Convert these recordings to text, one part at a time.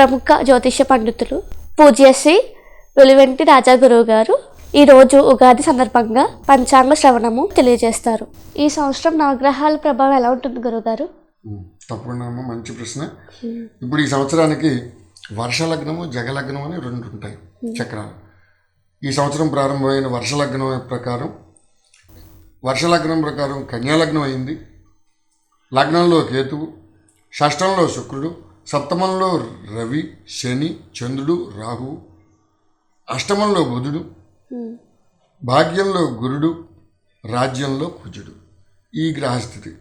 ప్రముఖ జ్యోతిష్య పండితులు పూజ్యశ్రీ వెలువెంటి రాజా గురువు గారు ఈ రోజు ఉగాది సందర్భంగా పంచాంగ శ్రవణము తెలియజేస్తారు. ఈ సంవత్సరం నవగ్రహాల ప్రభావం ఎలా ఉంటుంది గురుగారు తప్పకుండా మంచి ప్రశ్న. ఇప్పుడు ఈ సంవత్సరానికి వర్షలగ్నము జగలగ్నం అని రెండు ఉంటాయి చక్రాలు. ఈ సంవత్సరం ప్రారంభమైన వర్షలగ్నం ప్రకారం వర్షలగ్నం ప్రకారం కన్యాలగ్నం అయింది. లగ్నంలో కేతువు షష్టంలో శుక్రుడు సప్తమంలో రవి శని చంద్రుడు రాహువు అష్టమంలో బుధుడు భాగ్యంలో గురుడు రాజ్యంలో కుజుడు. ఈ గ్రహస్థితి.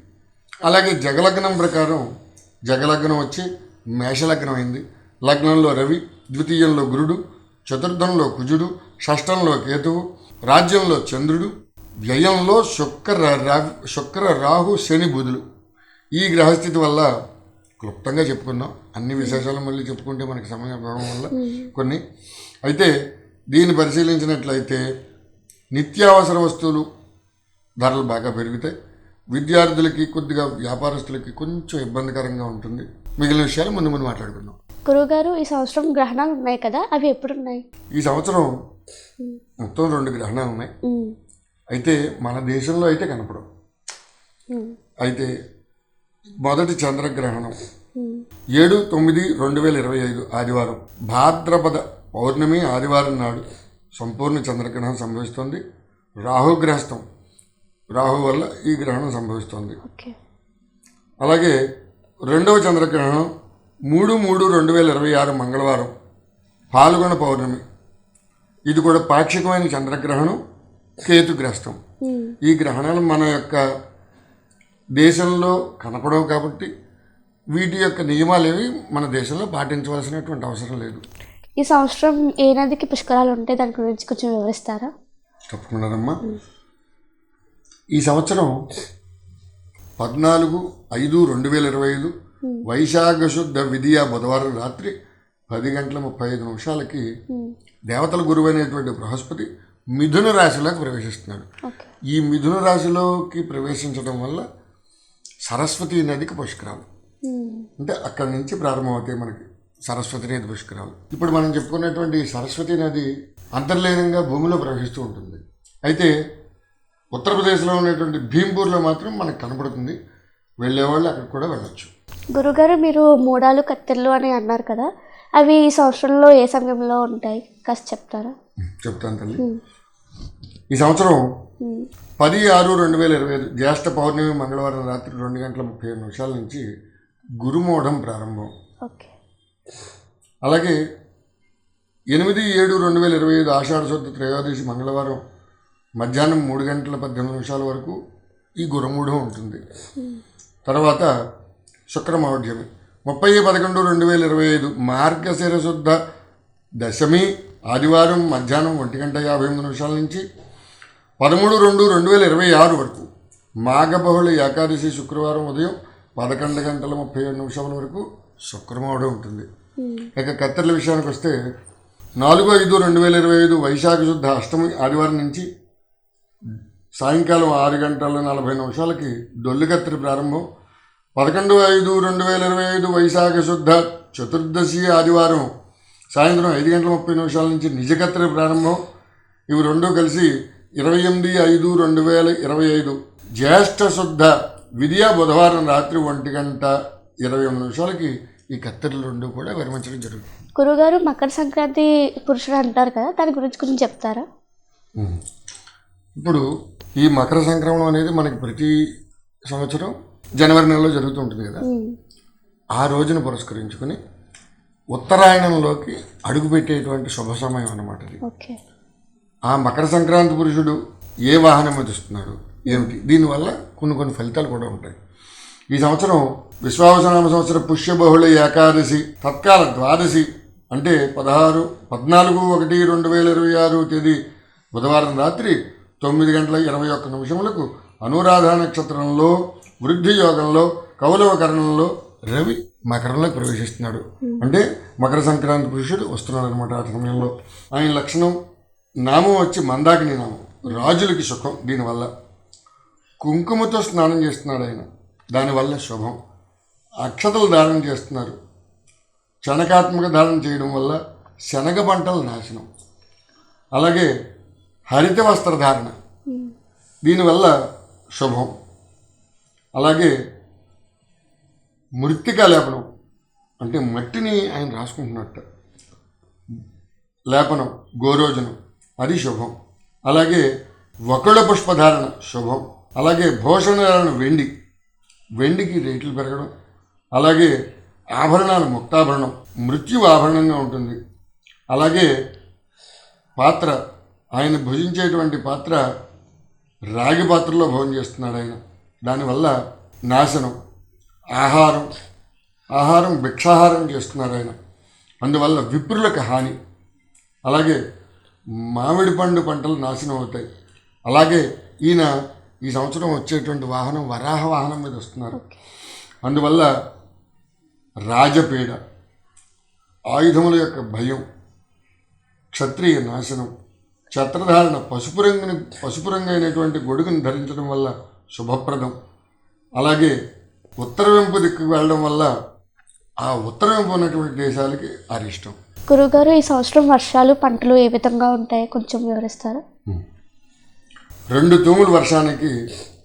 అలాగే జగలగ్నం ప్రకారం జగలగ్నం వచ్చి మేషలగ్నం అయింది. లగ్నంలో రవి ద్వితీయంలో గురుడు చతుర్థంలో కుజుడు షష్టంలో కేతువు రాజ్యంలో చంద్రుడు వ్యయంలో శుక్ర రా- శుక్ర రాహు శని బుధులు ఈ గ్రహస్థితి వల్ల క్లుప్తంగా చెప్పుకున్నాం అన్ని విశేషాలు మళ్ళీ చెప్పుకుంటే మనకి సమయ అభావం వల్ల కొన్ని. అయితే దీన్ని పరిశీలించినట్లయితే నిత్యావసర వస్తువులు ధరలు బాగా పెరుగుతాయి. విద్యార్థులకి కొద్దిగా వ్యాపారస్తులకి కొంచెం ఇబ్బందికరంగా ఉంటుంది. మిగిలిన విషయాలు ముందు ముందు మాట్లాడుకుందాం. గురువుగారు ఈ సంవత్సరం గ్రహణాలు ఉన్నాయి కదా అవి ఎప్పుడు ఉన్నాయి ఈ సంవత్సరం మొత్తం రెండు గ్రహణాలు ఉన్నాయి. అయితే మన దేశంలో అయితే కనపడవు. అయితే మొదటి చంద్రగ్రహణం. ఏడు తొమ్మిది రెండు వేల ఇరవై ఐదు ఆదివారం. భాద్రపద పౌర్ణమి ఆదివారం నాడు సంపూర్ణ చంద్రగ్రహణం సంభవిస్తుంది. రాహుగ్రహస్థం. రాహు వల్ల ఈ గ్రహణం సంభవిస్తుంది. అలాగే రెండవ చంద్రగ్రహణం మూడు మూడు రెండు వేల ఇరవై ఆరు మంగళవారం పాల్గొన పౌర్ణమి. ఇది కూడా పాక్షికమైన చంద్రగ్రహణం కేతుగ్రస్తం ఈ గ్రహణాలు మన యొక్క దేశంలో కనపడవు కాబట్టి వీటి యొక్క నియమాలు ఏవి? మన దేశంలో పాటించవలసినటువంటి అవసరం లేదు. ఈ సంవత్సరం ఏ నదికి పుష్కరాలు ఉంటాయి దాని గురించి కొంచెం వివరిస్తారా? తప్పకుండానమ్మా. ఈ సంవత్సరం పద్నాలుగు ఐదు రెండు వేల ఇరవై ఐదు వైశాఖ శుద్ధ విధియ బుధవారం రాత్రి పది గంటల ముప్పై ఐదు నిమిషాలకి దేవతల గురువు అనేటువంటి బృహస్పతి మిథున రాశిలోకి ప్రవేశిస్తున్నాడు. ఈ మిథున రాశిలోకి ప్రవేశించడం వల్ల సరస్వతి నదికి పుష్కరాలు. అంటే అక్కడి నుంచి ప్రారంభమవుతాయి మనకి సరస్వతి నది పుష్కరాలు. ఇప్పుడు మనం చెప్పుకున్నటువంటి ఈ సరస్వతి నది అంతర్లీనంగా భూమిలో ప్రవహిస్తూ ఉంటుంది. అయితే ఉత్తరప్రదేశ్లో ఉన్నటువంటి భీంపూర్లో మాత్రం మనకు కనపడుతుంది. వెళ్ళేవాళ్ళు అక్కడికి కూడా వెళ్ళొచ్చు. గురుగారు మీరు మూడాలు కత్తెర్లు అని అన్నారు కదా అవి ఈ సంవత్సరంలో ఏ సమయంలో ఉంటాయి? కాస్త చెప్తారా? చెప్తాను తల్లి. ఈ సంవత్సరం పది ఆరు రెండు వేల ఇరవై ఐదు జ్యేష్ఠ పౌర్ణమి మంగళవారం రాత్రి రెండు గంటల ముప్పై ఏడు నిమిషాల నుంచి గురుమూఢం ప్రారంభం. ఓకే. అలాగే ఎనిమిది ఏడు రెండు వేల ఇరవై ఐదు ఆషాఢ శుద్ధ త్రయోదశి మంగళవారం మధ్యాహ్నం మూడు గంటల పద్దెనిమిది నిమిషాల వరకు ఈ గురమూఢం ఉంటుంది. తర్వాత శుక్రమౌఢ్యమి ముప్పై పదకొండు రెండు వేల ఇరవై ఐదు మార్గశిర శుద్ధ దశమి ఆదివారం మధ్యాహ్నం ఒంటి గంట యాభై ఎనిమిది నిమిషాల నుంచి పదమూడు రెండు రెండు వేల ఇరవై ఆరు వరకు మాఘబహుళ ఏకాదశి శుక్రవారం ఉదయం పదకొండు గంటల ముప్పై ఏడు నిమిషాల వరకు శుక్రమౌఢం ఉంటుంది. ఇక కత్తెరల విషయానికి వస్తే నాలుగు ఐదు రెండు వేల ఇరవై ఐదు వైశాఖ శుద్ధ అష్టమి ఆదివారం నుంచి సాయంకాలం ఆరు గంటల నలభై నిమిషాలకి డొల్లు కత్తెర ప్రారంభం. పదకొండు ఐదు రెండు వేల ఇరవై ఐదు వైశాఖ శుద్ధ చతుర్దశి ఆదివారం సాయంత్రం ఐదు గంటల ముప్పై నిమిషాల నుంచి నిజ కత్తెర ప్రారంభం. ఇవి రెండూ కలిసి ఇరవై ఎనిమిది ఐదు రెండు వేల ఇరవై ఐదు. జ్యేష్ఠ శుద్ధ విద్యా బుధవారం రాత్రి ఒంటి గంట ఇరవై ఎనిమిది నిమిషాలకి ఈ కత్తెరలు రెండు కూడా విరమించడం జరుగుతుంది. గురుగారు మకర సంక్రాంతి పురుషుడు అంటారు కదా దాని గురించి కొంచెం చెప్తారా? ఇప్పుడు ఈ మకర సంక్రమణం అనేది మనకి ప్రతి సంవత్సరం జనవరి నెలలో జరుగుతూ ఉంటుంది కదా. ఆ రోజును పురస్కరించుకొని ఉత్తరాయణంలోకి అడుగుపెట్టేటువంటి శుభ సమయం అన్నమాట ఇది ఓకే. ఆ మకర సంక్రాంతి పురుషుడు ఏ వాహనం ఎదుస్తున్నాడు ఏమిటి? దీనివల్ల కొన్ని కొన్ని ఫలితాలు కూడా ఉంటాయి. ఈ సంవత్సరం విశ్వావసనామ సంవత్సరం పుష్యబహుళ ఏకాదశి తత్కాల ద్వాదశి అంటే పదహారు పద్నాలుగు ఒకటి రెండు వేల ఇరవై ఆరు తేదీ బుధవారం రాత్రి తొమ్మిది గంటల ఇరవై ఒక్క నిమిషములకు అనురాధ నక్షత్రంలో వృద్ధి యోగంలో కౌలవ కరణంలో రవి మకరంలోకి ప్రవేశిస్తున్నాడు. అంటే మకర సంక్రాంతి పురుషుడు వస్తున్నాడు అనమాట ఆ సమయంలో. ఆయన లక్షణం నామం వచ్చి మందాకిని నామం. రాజులకి సుఖం దీనివల్ల. కుంకుమతో స్నానం చేస్తున్నాడు ఆయన. దానివల్ల శుభం. అక్షతలు దానం చేస్తున్నారు. చనకాత్మక దారణం చేయడం వల్ల శనగ పంటలు నాశనం. అలాగే హరిత వస్త్రధారణ దీనివల్ల శుభం. అలాగే మృత్తికా లేపనం. అంటే మట్టిని ఆయన రాసుకుంటున్నట్టు. లేపనం గోరోజనం. అది శుభం. అలాగే వకుళ పుష్పధారణ శుభం. అలాగే భూషణధారణ వెండి. వెండికి రేట్లు పెరగడం. అలాగే ఆభరణాలు ముక్తాభరణం. మృత్యు ఆభరణంగా ఉంటుంది. అలాగే పాత్ర. ఆయన భుజించేటువంటి పాత్ర రాగి పాత్రలో భోజనం చేస్తున్నాడు ఆయన. దానివల్ల నాశనం. ఆహారం. ఆహారం భిక్షాహారం చేస్తున్నారు ఆయన. అందువల్ల విప్రులకు హాని. అలాగే మామిడి పండు పంటలు నాశనం అవుతాయి. అలాగే ఈయన ఈ సంవత్సరం వచ్చేటువంటి వాహనం వరాహ వాహనం మీద వస్తున్నారు. అందువల్ల రాజపీడ ఆయుధముల యొక్క భయం క్షత్రియ నాశనం ఛత్రధారణ పసుపు రంగుని పసుపు రంగు అయినటువంటి గొడుగును ధరించడం వల్ల శుభప్రదం. అలాగే ఉత్తర వెంపు దిక్కుకు వెళ్ళడం వల్ల ఆ ఉత్తర వెంపు ఉన్నటువంటి దేశాలకి అరిష్టం. గురుగారు ఈ సంవత్సరం వర్షాలు పంటలు ఏ విధంగా ఉంటాయో కొంచెం వివరిస్తారా? రెండు తూములు వర్షానికి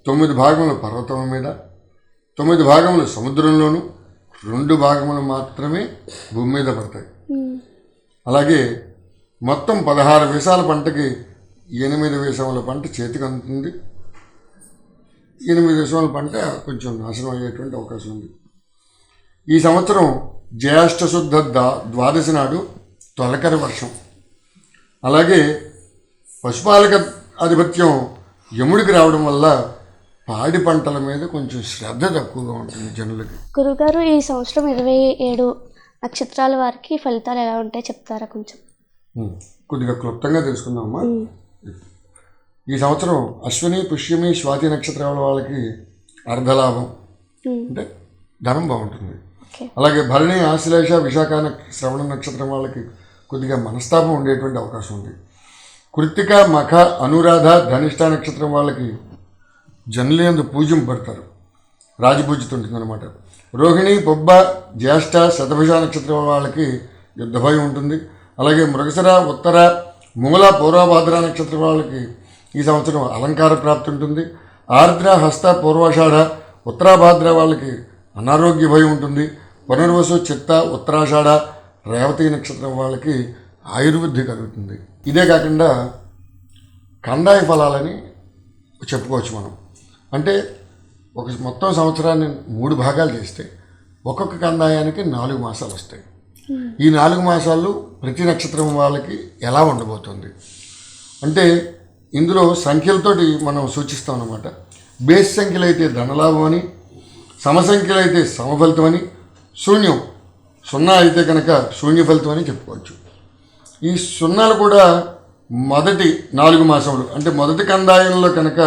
తొమ్మిది భాగములు పర్వతం మీద తొమ్మిది భాగములు సముద్రంలోను రెండు భాగములు మాత్రమే భూమి మీద పడతాయి. అలాగే మొత్తం పదహారు వేసాల పంటకి ఎనిమిది వేసముల పంట చేతికి అందుతుంది. ఎనిమిది వేసముల పంట కొంచెం నాశనం అయ్యేటువంటి అవకాశం ఉంది. ఈ సంవత్సరం జ్యేష్ఠ శుద్ధ దా ద్వాదశి నాడు తొలకరి వర్షం. అలాగే పశుపాలక ఆధిపత్యం యముడికి రావడం వల్ల పాడి పంటల మీద కొంచెం శ్రద్ధ తక్కువగా ఉంటుంది జనులకి. గురుగారు ఈ సంవత్సరం ఇరవై ఏడు నక్షత్రాల వారికి ఫలితాలు ఎలా ఉంటాయో చెప్తారా కొంచెం? కొద్దిగా క్లుప్తంగా తెలుసుకుందామా? ఈ సంవత్సరం అశ్విని పుష్యమి స్వాతి నక్షత్రాల వాళ్ళకి అర్ధలాభం. అంటే ధనం బాగుంటుంది. అలాగే భరణి ఆశ్లేష విశాఖ శ్రవణ నక్షత్రం వాళ్ళకి కొద్దిగా మనస్తాపం ఉండేటువంటి అవకాశం ఉంది. కృత్తిక మఖ అనురాధ ధనిష్ట నక్షత్రం వాళ్ళకి జనులందు పూజింపబడతారు రాజపూజితుంటుంది అనమాట రోహిణి బొబ్బ జ్యేష్ఠ శతభిష నక్షత్రం వాళ్ళకి యుద్ధ భయం ఉంటుంది. అలాగే మృగసర ఉత్తర మూల పూర్వభాద్ర నక్షత్రం వాళ్ళకి ఈ సంవత్సరం అలంకార ప్రాప్తి ఉంటుంది. ఆర్ద్ర హస్త పూర్వాషాఢ ఉత్తరాభాద్ర వాళ్ళకి అనారోగ్య భయం ఉంటుంది. పునర్వసు చిత్త ఉత్తరాషాఢ రేవతి నక్షత్రం వాళ్ళకి ఆయుర్వృద్ధి కలుగుతుంది. ఇదే కాకుండా కండాయ ఫలాలని చెప్పుకోవచ్చు మనం. అంటే ఒక మొత్తం సంవత్సరాన్ని మూడు భాగాలు చేస్తే ఒక్కొక్క కందాయానికి నాలుగు మాసాలు వస్తాయి. ఈ నాలుగు మాసాలు ప్రతి నక్షత్రం వాళ్ళకి ఎలా ఉండబోతుంది? అంటే ఇందులో సంఖ్యలతోటి మనం సూచిస్తాం అన్నమాట బేస్ సంఖ్యలు అయితే ధనలాభం అని సమసంఖ్యలు అయితే సమఫలితం అని శూన్యం. సున్నా అయితే కనుక శూన్య ఫలితం అని చెప్పుకోవచ్చు. ఈ సున్నాలు కూడా మొదటి నాలుగు మాసములు. అంటే మొదటి కందాయంలో కనుక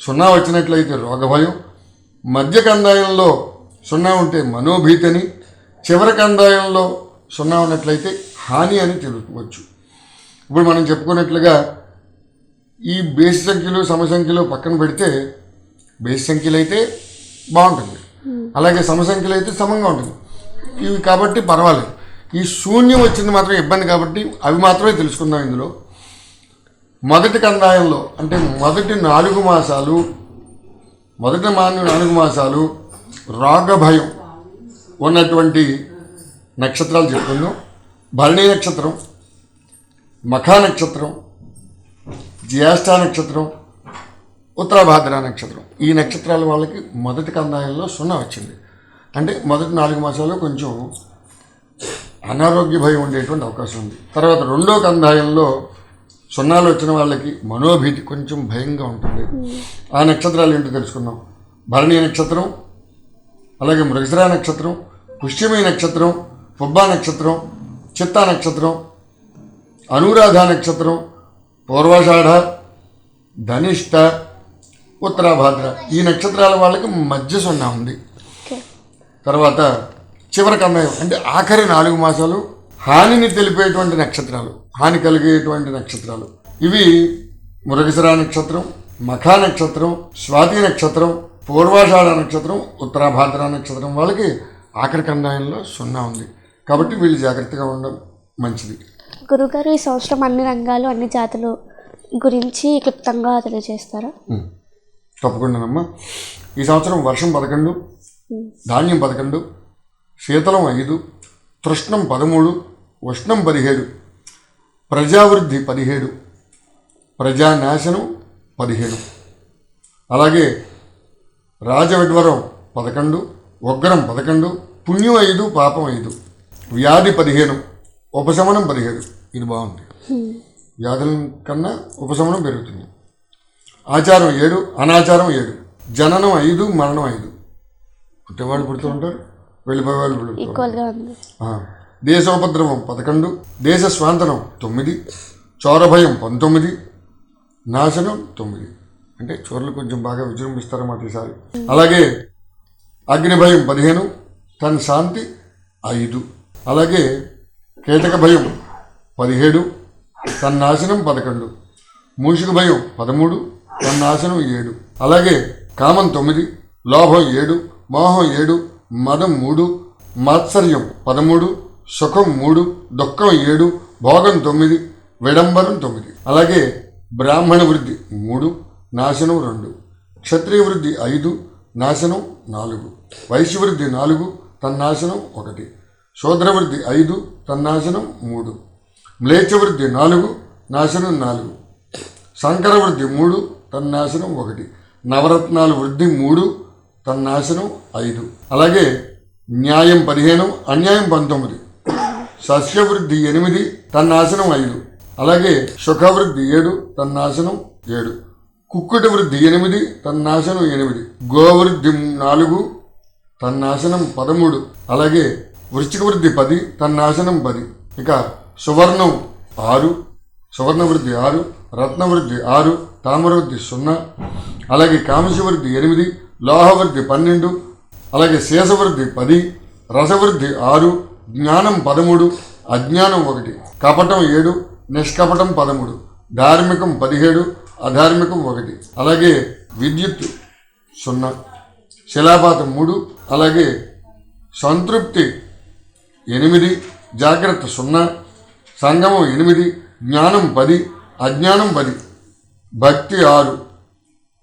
సున్నా వచ్చినట్లయితే రోగభయం మధ్య కందాయంలో సున్నా ఉంటే మనోభీతని చివరి కందాయంలో సున్నా ఉన్నట్లయితే హాని అని తెలుసుకోవచ్చు ఇప్పుడు మనం చెప్పుకున్నట్లుగా ఈ బేసి సంఖ్యలు సమసంఖ్యలు పక్కన పెడితే బేసి సంఖ్యలు అయితే బాగుంటుంది. అలాగే సమసంఖ్యలు అయితే సమంగా ఉంటుంది. ఇవి కాబట్టి పర్వాలేదు. ఈ శూన్యం వచ్చింది మాత్రం ఇబ్బంది కాబట్టి అవి మాత్రమే తెలుసుకుందాం ఇందులో. మొదటి కందాయంలో అంటే మొదటి నాలుగు మాసాలు మొదటి మాను నాలుగు మాసాలు రాగభయం ఉన్నటువంటి నక్షత్రాలు చెప్తున్నాం. భరణి నక్షత్రం మఖా నక్షత్రం జ్యేష్ఠ నక్షత్రం ఉత్తరాభాద్ర నక్షత్రం. ఈ నక్షత్రాల వాళ్ళకి మొదటి కందాయంలో సున్నా వచ్చింది. అంటే మొదటి నాలుగు మాసాల్లో కొంచెం అనారోగ్య భయం ఉండేటువంటి అవకాశం ఉంది. తర్వాత రెండో కందాయంలో సున్నాలు వచ్చిన వాళ్ళకి మనోభీతి కొంచెం భయంగా ఉంటుంది. ఆ నక్షత్రాలు ఏంటో తెలుసుకుందాం. భరణి నక్షత్రం అలాగే మృగశిర నక్షత్రం పుష్యమి నక్షత్రం పుబ్బా నక్షత్రం చిత్తా నక్షత్రం అనురాధ నక్షత్రం పూర్వాషాఢ ధనిష్ట ఉత్తరాభాద్ర. ఈ నక్షత్రాల వాళ్ళకి మధ్య సున్నా ఉంది. తర్వాత చివరి కన్నయం అంటే ఆఖరి నాలుగు మాసాలు హానిని తెలిపేటువంటి నక్షత్రాలు హాని కలిగేటువంటి నక్షత్రాలు. ఇవి మృగశిర నక్షత్రం మఖా నక్షత్రం స్వాతి నక్షత్రం పూర్వాషాఢ నక్షత్రం ఉత్తరాభాద్ర నక్షత్రం వాళ్ళకి ఆఖరి కందాయంలో సున్నా ఉంది. కాబట్టి వీళ్ళు జాగ్రత్తగా ఉండడం మంచిది. గురుగారు ఈ సంవత్సరం అన్ని రంగాలు అన్ని జాతులు గురించి క్లుప్తంగా తెలియజేస్తారా. తప్పకుండానమ్మా. ఈ సంవత్సరం వర్షం పదకొండు ధాన్యం పదకొండు శీతలం ఐదు తృష్ణం పదమూడు ఉష్ణం పదిహేడు ప్రజావృద్ధి పదిహేడు ప్రజానాశనం పదిహేడు. అలాగే రాజవిడ్వరం పదకొండు ఉగ్రం పదకొండు పుణ్యం ఐదు పాపం ఐదు. వ్యాధి పదిహేను ఉపశమనం పదిహేడు. ఇది బాగుంది. వ్యాధుల కన్నా ఉపశమనం పెరుగుతుంది. ఆచారం ఏడు అనాచారం ఏడు. జననం ఐదు మరణం ఐదు. పుట్టేవాళ్ళు పుడుతూ ఉంటారు పుడుతూ. ఈక్వల్గా ఉంది. ఆ, దేశోపద్రవం పదకొండు దేశ స్వాంతనం తొమ్మిది చోరభయం పంతొమ్మిది నాశనం తొమ్మిది. అంటే చోర్లు కొంచెం బాగా విజృంభిస్తారన్నమాట ఈసారి. అలాగే అగ్నిభయం పదిహేను తన శాంతి ఐదు. అలాగే కీటక భయం పదిహేడు తన నాశనం పదకొండు. మూషిక భయం పదమూడు నాశనం ఏడు. అలాగే కామం తొమ్మిది లోభం ఏడు మోహం ఏడు మదం మూడు మాత్సర్యం పదమూడు సుఖం మూడు దుఃఖం ఏడు భోగం తొమ్మిది విడంబరం తొమ్మిది. అలాగే బ్రాహ్మణ వృద్ధి మూడు నాశనం రెండు. క్షత్రియ వృద్ధి ఐదు నాశనం నాలుగు. వైశ్య వృద్ధి నాలుగు తన్నాశనం ఒకటి. శూద్రవృద్ధి ఐదు తన్నాశనం మూడు. మ్లేచ్ఛ వృద్ధి నాలుగు నాశనం నాలుగు. సంకరవృద్ధి మూడు తన్నాశనం ఒకటి. నవరత్నాల వృద్ధి మూడు తన్నాశనం ఐదు. అలాగే న్యాయం పదిహేను అన్యాయం పంతొమ్మిది. సస్యవృద్ధి ఎనిమిది తన్నాశనం ఐదు. అలాగే సుఖవృద్ధి ఏడు తన్నాశనం ఏడు. కుక్కుటి వృద్ధి ఎనిమిది తన్నాశనం ఎనిమిది. గోవృద్ధి నాలుగు తన్నాశనం పదమూడు. అలాగే వృశ్చిక వృద్ధి పది తన్నాశనం పది. ఇక సువర్ణం ఆరు సువర్ణ వృద్ధి ఆరు రత్నవృద్ధి ఆరు తామరవృద్ధి సున్నా అలాగే కామశీవృద్ధి ఎనిమిది లోహవృద్ధి పన్నెండు అలాగే శేషవృద్ధి పది రసవృద్ధి ఆరు జ్ఞానం పదమూడు అజ్ఞానం ఒకటి కపటం ఏడు నిష్కపటం పదమూడు ధార్మికం పదిహేడు అధార్మికం ఒకటి అలాగే విద్యుత్ సున్నా శిలాపాతం మూడు అలాగే సంతృప్తి ఎనిమిది జాగ్రత్త సున్నా సంగమం ఎనిమిది జ్ఞానం పది అజ్ఞానం పది భక్తి ఆరు.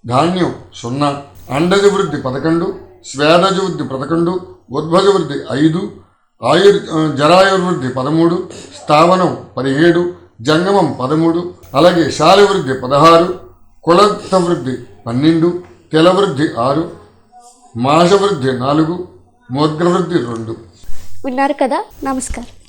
ధాన్యం సున్నా. అండజ వృద్ధి పదకొండు. స్వేదజ వృద్ధి పదకొండు. ఉద్భజ వృద్ధి ఐదు. ఆయుర్ జరాయుర్వృద్ధి పదమూడు. స్థావనం పదిహేడు. జంగమం పదమూడు. అలాగే శాలివృద్ధి పదహారు. కులత్త వృద్ధి పన్నెండు. తెల వృద్ధి ఆరు. మాస వృద్ధి నాలుగు. ముద్ర వృద్ధి రెండు. విన్నారు కదా? నమస్కారం.